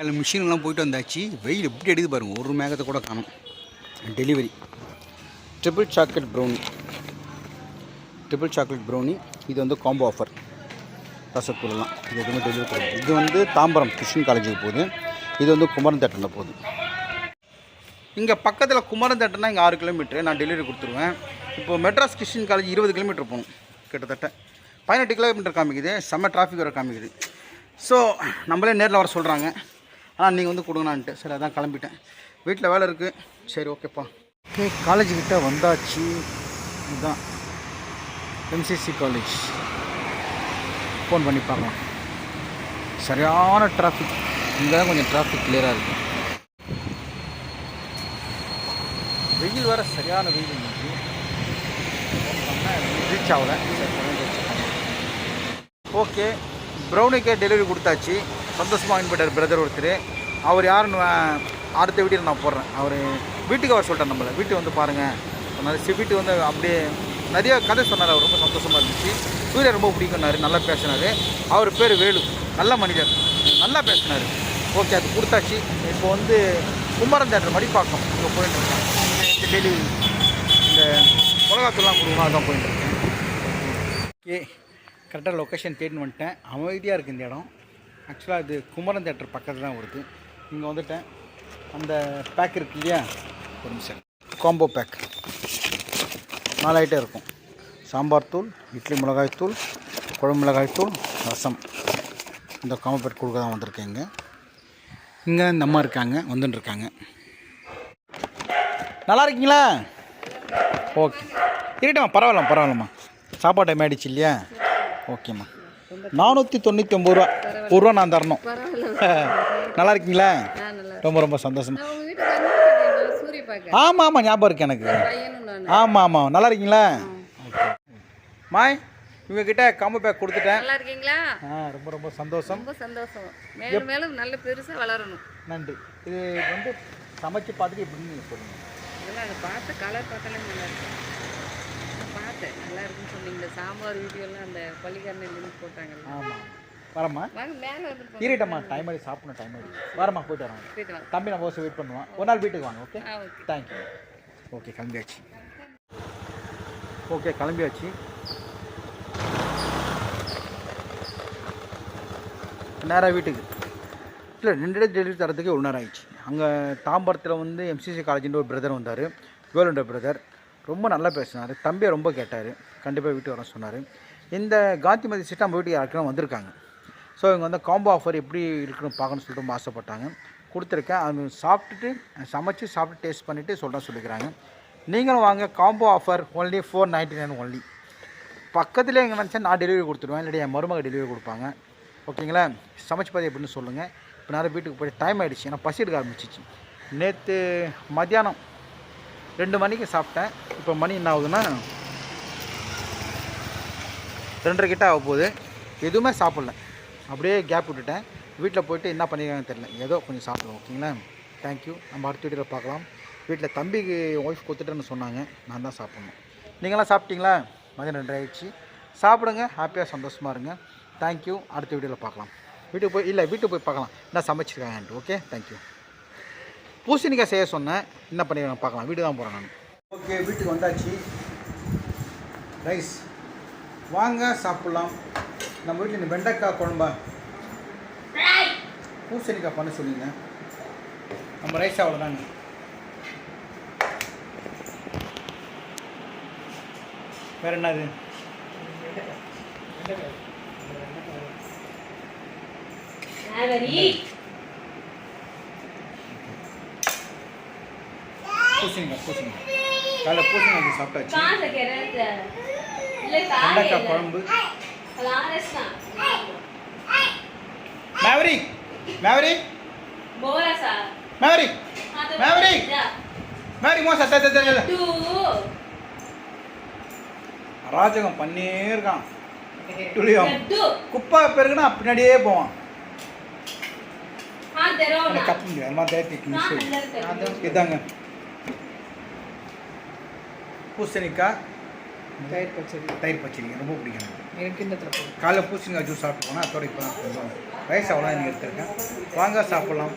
அதில் மிஷின்லாம் போயிட்டு வந்தாச்சு. வெயில் எப்படி எடுத்து பாருங்கள் ஒரு மேகத்தை கூட காணும். Delivery triple chocolate brownie triple chocolate brownie இது வந்து காம்போ ஆஃபர் ரசத்தூள்லாம் இது எதுவுமே டெலிவரி கொடுக்கும் இது வந்து தாம்பரம் கிருஷ்ணன் காலேஜுக்கு போகுது. இது வந்து குமரன் தேட்டரில் போகுது. இங்கே பக்கத்தில் குமரன் தேட்டர்னா இங்கே ஆறு கிலோமீட்டர் நான் டெலிவரி கொடுத்துருவேன். இப்போ மெட்ராஸ் கிருஷ்ணன் காலேஜ் இருபது கிலோமீட்டர் போகணும். கிட்டத்தட்ட. பதினெட்டு கிலோமீட்டர் காமிக்குது. செம்ம டிராஃபிக் வர காமிக்குது. ஸோ நம்மளே நேரில் வர சொல்கிறாங்க ஆனால் நீங்கள் வந்து கொடுங்கண்ணான்ட்டு சரி அதான் கிளம்பிட்டேன். வீட்டில் வேலை இருக்குது சரி ஓகேப்பா ஓகே காலேஜுக்கிட்ட வந்தாச்சு. இதுதான். எம்சிசி காலேஜ் ஃபோன் பண்ணி பார்க்கலாம். சரியான டிராஃபிக் இங்கே கொஞ்சம் டிராஃபிக் கிளியராக இருக்குது வெயில் வர சரியான வெயில் இன்னைக்கு. ரீச் ஆகலை. ஓகே ப்ரௌனிக்கே டெலிவரி கொடுத்தாச்சு. சந்தோஷமாக வாங்கி பிரதர் ஒருத்தர். அவர் யாருன்னு அடுத்த வீடியோவில் நான் போடுறேன். அவர் வீட்டுக்கு அவர் சொல்லிட்டார் நம்மளை. வீட்டு வந்து பாருங்கள் சொன்னார் சரி வந்து அப்படியே நிறைய கதை சொன்னார். அவர் ரொம்ப சந்தோஷமாக இருந்துச்சு. சூர்யா ரொம்ப பிடிக்கும்னாரு நல்லா பேசினார். அவர் பேர் வேலு. நல்ல மனிதர். நல்லா பேசினார். ஓகே அது கொடுத்தாச்சு. இப்போ வந்து கும்பரம் தேட்டர் மடிப்பாக்கம் இங்கே போயிட்டு இருக்கேன் இந்த டெய்லி இந்த மிளகாத்தூள்லாம் கொடுக்கணும். அதான் போயிட்டு இருக்கேன் ஓகே கரெக்டாக லொக்கேஷன் தேடின்னு வந்துட்டேன். அமைதியாக இருக்குது இந்த இடம். ஆக்சுவலாக அது குமரன் தேட்டர் பக்கத்தில் தான் வருது. இங்கே வந்துட்டேன். அந்த பேக் இருக்கு இல்லையா? ஒரு நிமிஷம். காம்போ பேக் நாலு ஐட்டம் இருக்கும். சாம்பார் தூள் இட்லி மிளகாய் தூள் குழம்பு மிளகாய் தூள் ரசம். இந்த காம்போ பேக் கொடுக்க தான் வந்திருக்கேன் இங்கே. இங்கே இந்த அம்மா இருக்காங்க வந்துட்டு இருக்காங்க. நல்லா இருக்கீங்களா? ஓகே. இருக்கட்டும்மா பரவாயில்லம்மா பரவாயில்லம்மா. சாப்பாடு டைம் இல்லையா? ஓகேம்மா. நானூற்றி தொண்ணூற்றி ஒம்பது ரூபா. ஒரு ரூபா நான் தரணும். நல்லா இருக்கீங்களா? ரொம்ப ரொம்ப சந்தோஷம். ஆமாம் ஆமாம் ஞாபகம் இருக்கு எனக்கு. ஆமாம் ஆமாம் நல்லா இருக்கீங்களா? மாய் இவங்க கிட்ட காம்போ பேக் கொடுத்துட்டேன். நல்லா இருக்கீங்களா? ஆ ரொம்ப ரொம்ப சந்தோஷம். ரொம்ப சந்தோஷம். மேலும் மேலும் நல்ல பெருசா வளரணும். நன்றி. இது வந்து சமைச்சு பார்த்துட்டு எப்படின்னு நீங்கள் சொல்லுங்கள் இதெல்லாம் அதை பார்த்து கலர் பார்த்தாலே நல்லா இருக்கு பார்த்தேன் நல்லா இருக்குன்னு சொன்னீங்க சாம்பார் வீடியோலாம் அந்த பள்ளிக்காரனை லிங்க் போட்டாங்கல்ல. ஆமாம் வரம்மா. இருட்டம்மா டைம் ஆகி சாப்பிடணும் டைம் ஆகி வரம்மா போயிட்டு வரோம். தம்பி நம்ம ஓசை வெயிட் பண்ணுவான். ஒரு நாள் வீட்டுக்கு வாங்க ஓகே தேங்க்யூ ஓகே கிளம்பியாச்சு. ஓகே கிளம்பியாச்சு. நேராக வீட்டுக்கு. இல்லை ரெண்டு டெலிவரி தரத்துக்கு ஒரு நேரம் ஆயிடுச்சு. அங்கே தாம்பரத்தில் வந்து எம்சிசி காலேஜின்ற ஒரு பிரதர் வந்தார். வேலுண்ட பிரதர் ரொம்ப நல்லா பேசினார். தம்பியை ரொம்ப கேட்டார். கண்டிப்பாக வீட்டுக்கு வர சொன்னார். இந்த காந்திமதி சிஸ்டம் நம்ம வீட்டுக்கு யாருக்கெல்லாம் வந்திருக்காங்க? ஸோ இவங்க வந்து காம்போ ஆஃபர் எப்படி இருக்குன்னு பார்க்கணும்னு சொல்லிட்டு ரொம்ப ஆசைப்பட்டாங்க. கொடுத்துருக்கேன். அது சாப்பிட்டுட்டு சமைச்சு சாப்பிட்டு டேஸ்ட் பண்ணிவிட்டு சொல்கிறேன் சொல்லிக்கிறாங்க. நீங்களும் வாங்க. Combo offer only four ninety nine only பக்கத்துலேயே எங்கே நினச்சா நான் டெலிவரி கொடுத்துருவேன் இல்லாட்டி என் மருமக டெலிவரி கொடுப்பாங்க. ஓகேங்களா? சமைச்சு பார்த்து எப்படின்னு சொல்லுங்கள் இப்போ நேரம் வீட்டுக்கு போய் டைம் ஆகிடுச்சு ஏன்னா பசி எடுக்க ஆரம்பிச்சிச்சு. நேற்று மத்தியானம் ரெண்டு மணிக்கு சாப்பிட்டேன். இப்போ மணி என்ன ஆகுதுன்னா ரெண்டரை கிட்ட ஆக போகுது எதுவுமே சாப்பிட்ல. அப்படியே கேப் விட்டுட்டேன். வீட்டில் போயிட்டு என்ன பண்ணியிருக்காங்கன்னு தெரியல. ஏதோ கொஞ்சம் சாப்பிடுவோம் ஓகேங்களா? தேங்க்யூ நம்ம அடுத்த வீடியோவில் பார்க்கலாம். வீட்டில் தம்பிக்கு ஒய்ஃப் கொடுத்துட்டேன்னு சொன்னாங்க. நான் தான் சாப்பிட்ணும். நீங்களாம் சாப்பிட்டீங்களா? மதியம் ரெண்டு ஆயிடுச்சு. சாப்பிடுங்க ஹாப்பியாக சந்தோஷமாக இருங்க. தேங்க்யூ அடுத்த வீடியோவில் பார்க்கலாம். வீட்டுக்கு போய் இல்லை வீட்டுக்கு போய் பார்க்கலாம். என்ன சமைச்சிருக்காங்கன்ட்டு ஓகே தேங்க்யூ பூசணிக்காய் செய்ய சொன்னேன். என்ன பண்ணிக்கலாம் பார்க்கலாம். வீடு தான் போகிறேன் நான். ஓகே வீட்டுக்கு வந்தாச்சு. ரைஸ் வாங்க சாப்பிட்லாம். நம்ம வீட்டில் இந்த வெண்டைக்காய் குழம்பா? பூசணிக்காய் பண்ண சொல்லிங்க. நம்ம ரைஸ் அவ்வளோதாங்க வேற என்னது? பூசணிக்காய் பூசணிக்காய். காலைல பூசணிக்காய் சாப்பிட்டாச்சு. வெண்டைக்காய் குழம்பு. மேவரி மேவரி மேவரி மேவரி மேவரி மோச தே தே தே அராஜகம் பண்ணே இருக்கான். துளியம். குப்பை பெருகுனா பின்னாடியே போவான். அந்த கப்பு முடியாது. அது மாதிரி தேர்த்தி மிஸ் இதாங்க. பூசணிக்காய். தயிர் பச்சடி. தயிர் பச்சடி ரொம்ப பிடிக்கும் எனக்கு. போகும் காலைல பூசணிக்காய் ஜூஸ் சாப்பிட்டு போனால் அதோட இப்போ தான் ரைஸ் அவ்வளோ நீங்கள் எடுத்துருக்கேன். வாங்க சாப்பிட்லாம்.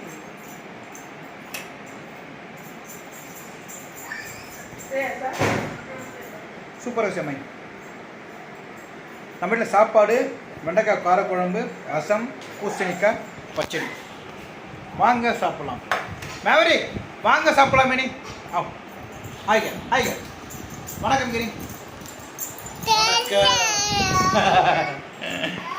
சூப்பர் செம்மை. நம்ம வீட்டில் சாப்பாடு வெண்டைக்காய் காரக்குழம்பு ரசம் பூசணிக்காய் பச்சடி. வாங்க சாப்பிட்லாம். மேவரி வாங்க சாப்பிடலாம் மினி. ஆ ஹாய்க ஹாய்க வணக்கம் கிரி வணக்கம்